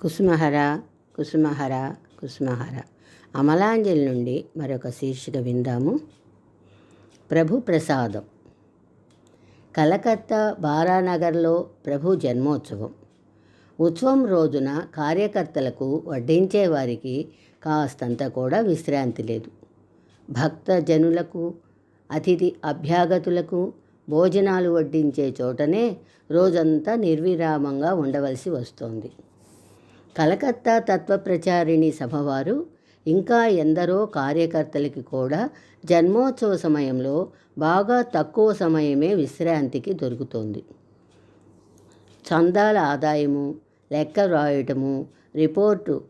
కుసుమహర కుసుమహర కుసుమహర. అమలాంజలి నుండి మరొక శీర్షిక విందాము. ప్రభు ప్రసాదం. కలకత్తా బారానగర్లో ప్రభు జన్మోత్సవం. ఉత్సవం రోజున కార్యకర్తలకు వడ్డించే వారికి కాస్తంత కూడా విశ్రాంతి లేదు. భక్త జనులకు అతిథి అభ్యాగతులకు భోజనాలు వడ్డించే చోటనే రోజంతా నిర్విరామంగా ఉండవలసి వస్తోంది. కలకత్తా తత్వప్రచారిణి సభవారు ఇంకా ఎందరో కార్యకర్తలకి కూడా జన్మోత్సవ సమయంలో బాగా తక్కువ సమయమే విశ్రాంతికి దొరుకుతోంది. చందాల ఆదాయము లెక్క వ్రాయటము రిపోర్టు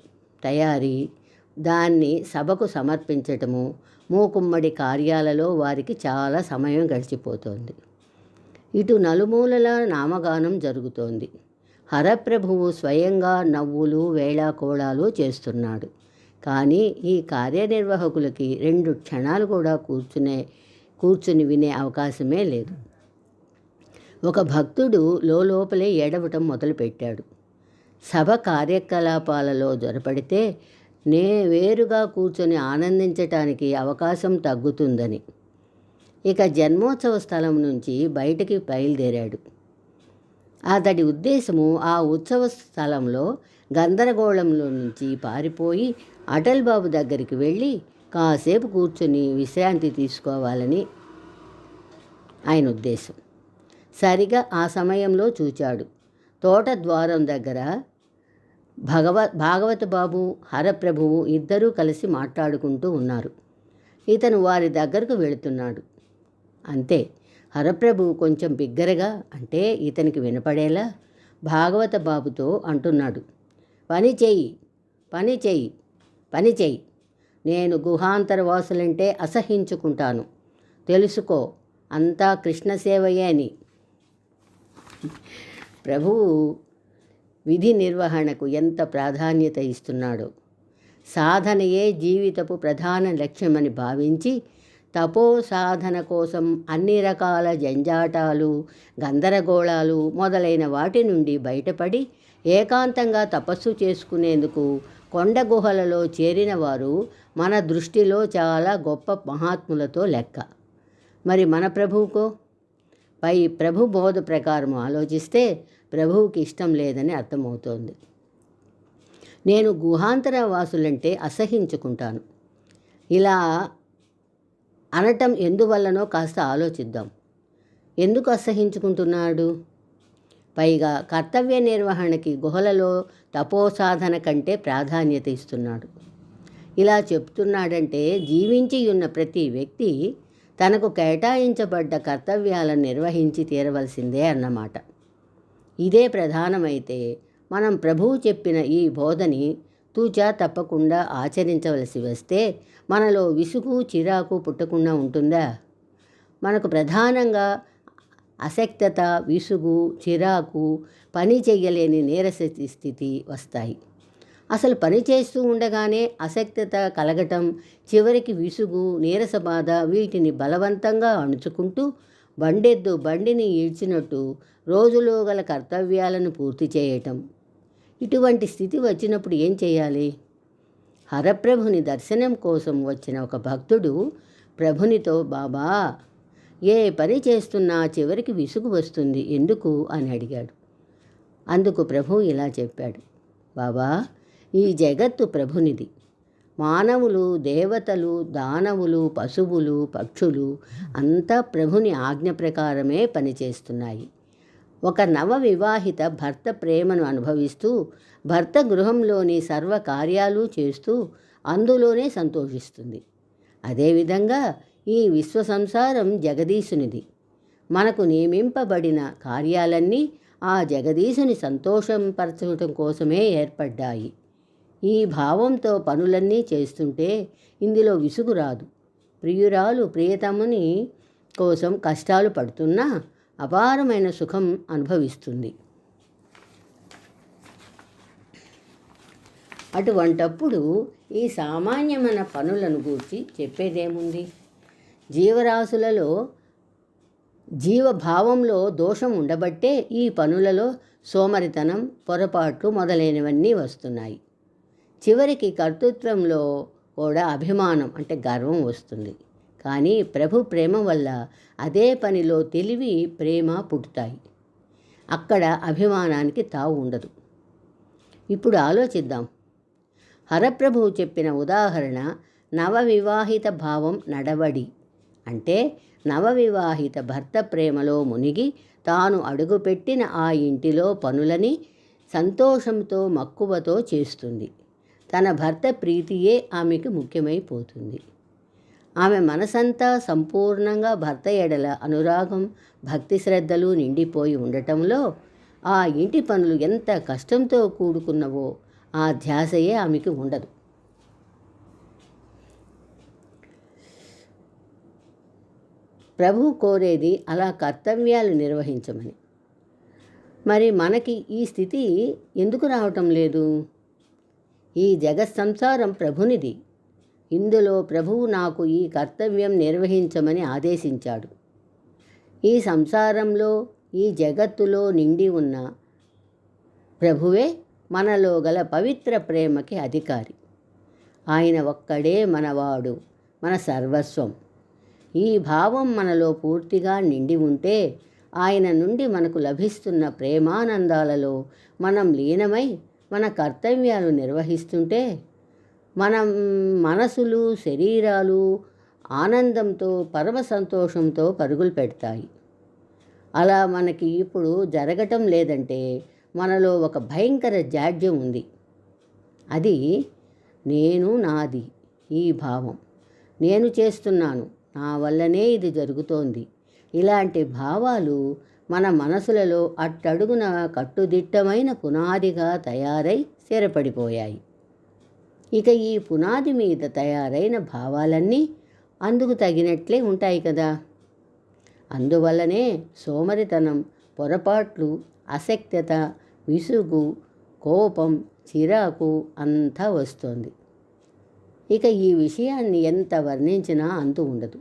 తయారీ దాన్ని సభకు సమర్పించటము మూకుమ్మడి కార్యాలలో వారికి చాలా సమయం గడిచిపోతోంది. ఇటు నలుమూలల నామగానం జరుగుతోంది. హరప్రభువు స్వయంగా నవ్వులు వేళాకోళాలు చేస్తున్నాడు. కానీ ఈ కార్యనిర్వాహకులకి రెండు క్షణాలు కూడా కూర్చునే కూర్చుని వినే అవకాశమే లేదు. ఒక భక్తుడు లోపలే ఏడవటం మొదలుపెట్టాడు. సభ కార్యకలాపాలలో జొరపడితే నే వేరుగా కూర్చొని ఆనందించటానికి అవకాశం తగ్గుతుందని. ఇక జన్మోత్సవ స్థలం నుంచి బయటికి బయలుదేరాడు. అతడి ఉద్దేశము ఆ ఉత్సవ స్థలంలో గందరగోళంలో నుంచి పారిపోయి అటల్ బాబు దగ్గరికి వెళ్ళి కాసేపు కూర్చొని విశ్రాంతి తీసుకోవాలని ఆయన ఉద్దేశం. సరిగా ఆ సమయంలో చూచాడు. తోట ద్వారం దగ్గర భగవ భాగవత బాబు హరప్రభువు ఇద్దరూ కలిసి మాట్లాడుకుంటూ ఉన్నారు. ఇతను వారి దగ్గరకు వెళుతున్నాడు. అంతే. హరప్రభు కొంచెం బిగ్గరగా అంటే ఇతనికి వినపడేలా భాగవత బాబుతో అంటున్నాడు. పని చెయ్యి పని చెయ్యి పని చెయ్యి. నేను గుహాంతరవాసులంటే అసహించుకుంటాను. తెలుసుకో అంతా కృష్ణసేవయే అని. ప్రభువు విధి నిర్వహణకు ఎంత ప్రాధాన్యత ఇస్తున్నాడో. సాధనయే జీవితపు ప్రధాన లక్ష్యమని భావించి తపో సాధన కోసం అన్ని రకాల జంజాటాలు గందరగోళాలు మొదలైన వాటి నుండి బయటపడి ఏకాంతంగా తపస్సు చేసుకునేందుకు కొండ గుహలలో చేరిన వారు మన దృష్టిలో చాలా గొప్ప మహాత్ములతో లెక్క. మరి మన ప్రభువుకో? పై ప్రభు బోధ ప్రకారం ఆలోచిస్తే ప్రభువుకి ఇష్టం లేదని అర్థమవుతోంది. నేను గుహాంతర వాసులంటే అసహించుకుంటాను. ఇలా అనటం ఎందువల్లనో కాస్త ఆలోచిద్దాం. ఎందుకు అసహించుకుంటున్నాడు? పైగా కర్తవ్య నిర్వహణకి గుహలలో తపోసాధన కంటే ప్రాధాన్యత ఇస్తున్నాడు. ఇలా చెప్తున్నాడంటే జీవించి ఉన్న ప్రతి వ్యక్తి తనకు కేటాయించబడ్డ కర్తవ్యాలను నిర్వహించి తీరవలసిందే అన్నమాట. ఇదే ప్రధానమైతే మనం ప్రభువు చెప్పిన ఈ బోధని తూచా తప్పకుండా ఆచరించవలసి వస్తే మనలో విసుగు చిరాకు పుట్టకుండా ఉంటుందా? మనకు ప్రధానంగా అసక్తత విసుగు చిరాకు పని చేయలేని నీరస స్థితి వస్తాయి. అసలు పని చేస్తూ ఉండగానే అసక్తత కలగటం చివరికి విసుగు నీరస బాధ వీటిని బలవంతంగా అణుచుకుంటూ బండెద్దు బండిని ఈడ్చినట్టు రోజులో గల కర్తవ్యాలను పూర్తి చేయటం. ఇటువంటి స్థితి వచ్చినప్పుడు ఏం చేయాలి? హరప్రభుని దర్శనం కోసం వచ్చిన ఒక భక్తుడు ప్రభునితో బాబా ఏ పని చేస్తున్నా చివరికి విసుగు వస్తుంది. ఎందుకు? అని అడిగాడు. అందుకు ప్రభు ఇలా చెప్పాడు. బాబా ఈ జగత్తు ప్రభునిది. మానవులు దేవతలు దానవులు పశువులు పక్షులు అంతా ప్రభుని ఆజ్ఞ ప్రకారమే పనిచేస్తున్నాయి. ఒక నవ వివాహిత భర్త ప్రేమను అనుభవిస్తూ భర్త గృహంలోని సర్వ కార్యాలు చేస్తూ అందులోనే సంతోషిస్తుంది. అదేవిధంగా ఈ విశ్వ సంసారం జగదీశునిది. మనకు నియమింపబడిన కార్యాలన్నీ ఆ జగదీశుని సంతోషంపరచడం కోసమే ఏర్పడ్డాయి. ఈ భావంతో పనులన్నీ చేస్తుంటే ఇందులో విసుగు రాదు. ప్రియురాలు ప్రియతముని కోసం కష్టాలు పడుతున్నా అపారమైన సుఖం అనుభవిస్తుంది. అటువంటప్పుడు ఈ సామాన్యమైన పనులను గూర్చి చెప్పేదేముంది? జీవరాశులలో జీవభావంలో దోషం ఉండబట్టే ఈ పనులలో సోమరితనం పొరపాట్లు మొదలైనవన్నీ వస్తున్నాయి. చివరికి కర్తృత్వంలో కూడా అభిమానం అంటే గర్వం వస్తుంది. కానీ ప్రభు ప్రేమ వల్ల అదే పనిలో తెలివి ప్రేమ పుట్టుతాయి. అక్కడ అభిమానానికి తావు ఉండదు. ఇప్పుడు ఆలోచిద్దాం. హరప్రభువు చెప్పిన ఉదాహరణ నవవివాహిత భావం నడవడి. అంటే నవవివాహిత భర్త ప్రేమలో మునిగి తాను అడుగుపెట్టిన ఆ ఇంటిలో పనులని సంతోషంతో మక్కువతో చేస్తుంది. తన భర్త ప్రీతియే ఆమెకు ముఖ్యమైపోతుంది. ఆమె మనసంతా సంపూర్ణంగా భర్త ఎడల అనురాగం భక్తి శ్రద్ధలు నిండిపోయి ఉండటంలో ఆ ఇంటి పనులు ఎంత కష్టంతో కూడుకున్నవో ఆ ధ్యాసయే ఆమెకి ఉండదు. ప్రభు కోరేది అలా కర్తవ్యాలు నిర్వహించమని. మరి మనకి ఈ స్థితి ఎందుకు రావటం లేదు? ఈ జగత్ సంసారం ప్రభునిది ఇందులో ప్రభువు నాకు ఈ కర్తవ్యం నిర్వహించమని ఆదేశించాడు. ఈ సంసారంలో ఈ జగత్తులో నిండి ఉన్న ప్రభువే మనలో గల పవిత్ర ప్రేమకి అధికారి. ఆయన ఒక్కడే మనవాడు మన సర్వస్వం. ఈ భావం మనలో పూర్తిగా నిండి ఉంటే ఆయన నుండి మనకు లభిస్తున్న ప్రేమానందాలలో మనం లీనమై మన కర్తవ్యాలు నిర్వహిస్తుంటే మనం మనసులు శరీరాలు ఆనందంతో పరమ సంతోషంతో పరుగులు పెడతాయి. అలా మనకి ఇప్పుడు జరగటం లేదంటే మనలో ఒక భయంకర జాడ్యం ఉంది. అది నేను నాది ఈ భావం. నేను చేస్తున్నాను నా వల్లనే ఇది జరుగుతోంది. ఇలాంటి భావాలు మన మనసులలో అట్టడుగున కట్టుదిట్టమైన పునాదిగా తయారై స్థిరపడిపోయాయి. ఇక ఈ పునాది మీద తయారైన భావాలన్నీ అందుకు తగినట్లే ఉంటాయి కదా. అందువల్లనే సోమరితనం పొరపాట్లు అసక్తత విసుగు కోపం చిరాకు అంతా వస్తోంది. ఇక ఈ విషయాన్ని ఎంత వర్ణించినా అంతు ఉండదు.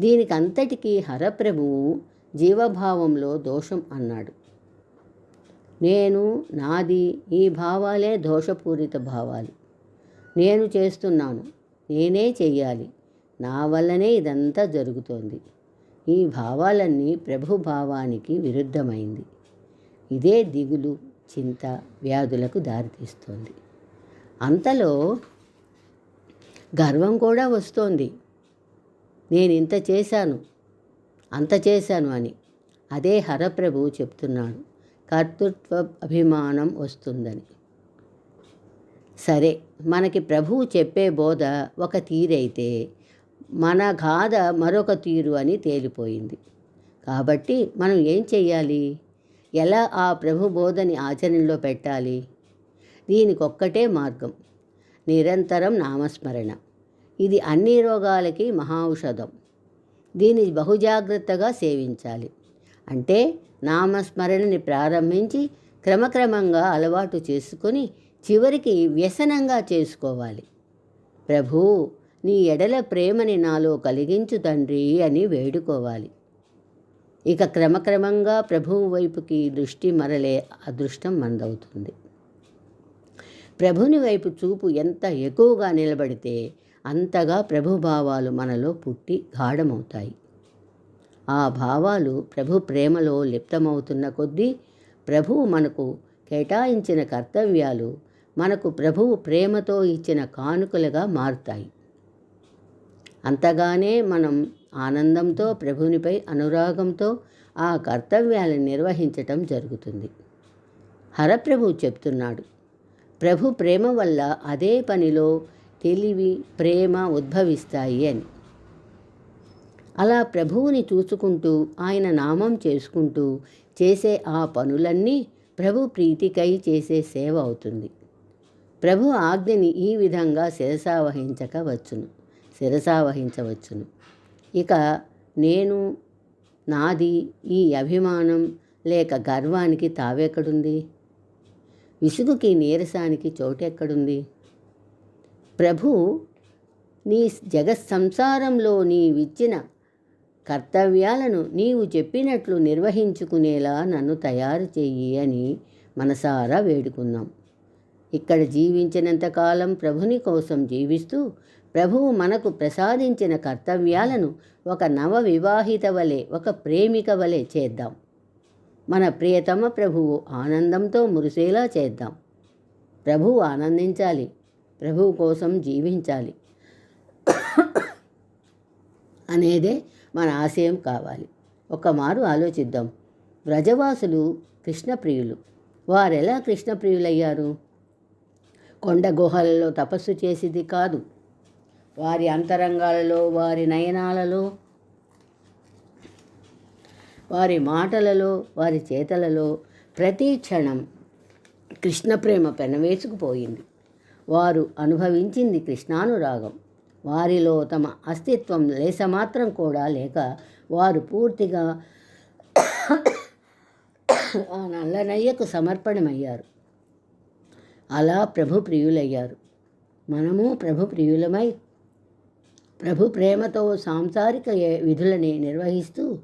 దీనికి అంతటికీ హరప్రభువు జీవభావంలో దోషం అన్నాడు. నేను నాది ఈ భావాలే దోషపూరిత భావాలు. నేను చేస్తున్నాను నేనే చెయ్యాలి. నా వల్లనే ఇదంతా జరుగుతోంది. ఈ భావాలన్నీ ప్రభు భావానికి విరుద్ధమైంది. ఇదే దిగులు చింత వ్యాధులకు దారితీస్తోంది. అంతలో గర్వం కూడా వస్తోంది. నేను ఇంత చేశాను అంత చేశాను అని. అదే హరప్రభువు చెప్తున్నాడు. కర్తృత్వ అభిమానం వస్తుందని. సరే మనకి ప్రభువు చెప్పే బోధ ఒక తీరైతే మన గాథ మరొక తీరు అని తేలిపోయింది. కాబట్టి మనం ఏం చెయ్యాలి? ఎలా ఆ ప్రభు బోధని ఆచరణలో పెట్టాలి? దీనికొక్కటే మార్గం నిరంతరం నామస్మరణ. ఇది అన్ని రోగాలకి మహా ఔషధం దీన్ని బహుజాగ్రత్తగా సేవించాలి. అంటే నామస్మరణని ప్రారంభించి క్రమక్రమంగా అలవాటు చేసుకొని చివరికి వ్యసనంగా చేసుకోవాలి. ప్రభూ నీ ఎడల ప్రేమని నాలో కలిగించు తండ్రి అని వేడుకోవాలి. ఇక క్రమక్రమంగా ప్రభువు వైపుకి దృష్టి మరలే అదృష్టం మందవుతుంది. ప్రభుని వైపు చూపు ఎంత ఎక్కువగా నిలబడితే అంతగా ప్రభు భావాలు మనలో పుట్టి గాఢమవుతాయి. ఆ భావాలు ప్రభు ప్రేమలో లిప్తమవుతున్న కొద్దీ ప్రభువు మనకు కేటాయించిన కర్తవ్యాలు మనకు ప్రభువు ప్రేమతో ఇచ్చిన కానుకలుగా మారుతాయి. అంతగానే మనం ఆనందంతో ప్రభునిపై అనురాగంతో ఆ కర్తవ్యాలను నిర్వహించటం జరుగుతుంది. హరప్రభు చెప్తున్నాడు ప్రభు ప్రేమ వల్ల అదే పనిలో తెలివి ప్రేమ ఉద్భవిస్తాయి అని. అలా ప్రభువుని చూసుకుంటూ ఆయన నామం చేసుకుంటూ చేసే ఆ పనులన్నీ ప్రభు ప్రీతికై చేసే సేవ అవుతుంది. ప్రభు ఆజ్ఞని ఈ విధంగా శిరసావహించక వచ్చును శిరసావహించవచ్చును ఇక నేను నాది ఈ అభిమానం లేక గర్వానికి తావెక్కడుంది? విసుగుకి నీరసానికి చోటెక్కడుంది? ప్రభు నీ జగత్ సంసారంలో నీవిచ్చిన కర్తవ్యాలను నీవు చెప్పినట్లు నిర్వహించుకునేలా నన్ను తయారు చెయ్యి అని మనసారా వేడుకుందాం. ఇక్కడ జీవించినంతకాలం ప్రభుని కోసం జీవిస్తూ ప్రభువు మనకు ప్రసాదించిన కర్తవ్యాలను ఒక నవ వివాహిత వలె ఒక ప్రేమిక వలె చేద్దాం. మన ప్రియతమ ప్రభువు ఆనందంతో మురిసేలా చేద్దాం. ప్రభువు ఆనందించాలి. ప్రభువు కోసం జీవించాలి. అనేదే మన ఆశయం కావాలి. ఒకమారు ఆలోచిద్దాం. వ్రజవాసులు కృష్ణప్రియులు. వారెలా కృష్ణప్రియులయ్యారు? కొండ గుహలలో తపస్సు చేసేది కాదు. వారి అంతరంగాలలో వారి నయనాలలో వారి మాటలలో వారి చేతలలో ప్రతి క్షణం కృష్ణ ప్రేమ పెనవేసుకుపోయింది వారు అనుభవించింది కృష్ణానురాగం. వారిలో తమ అస్తిత్వం లేసమాత్రం కూడా లేక వారు పూర్తిగా ఆ నల్లనయ్యకు సమర్పణమయ్యారు. అలా ప్రభు ప్రియులయ్యారు. మనము ప్రభు ప్రియులమై ప్రభు ప్రేమతో సాంసారిక విధులని నిర్వహిస్తూ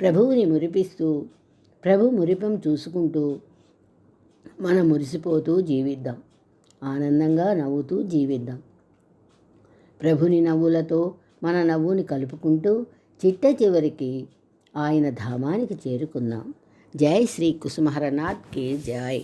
ప్రభువుని మురిపిస్తూ ప్రభు మురిపం చూసుకుంటూ మనం మురిసిపోతూ జీవిద్దాం. ఆనందంగా నవ్వుతూ జీవిద్దాం. ప్రభుని నవ్వులతో మన నవ్వుని కలుపుకుంటూ చిట్ట చివరికి ఆయన ధామానికి చేరుకుందాం. जय श्री कुसुमहरनाथ के जय।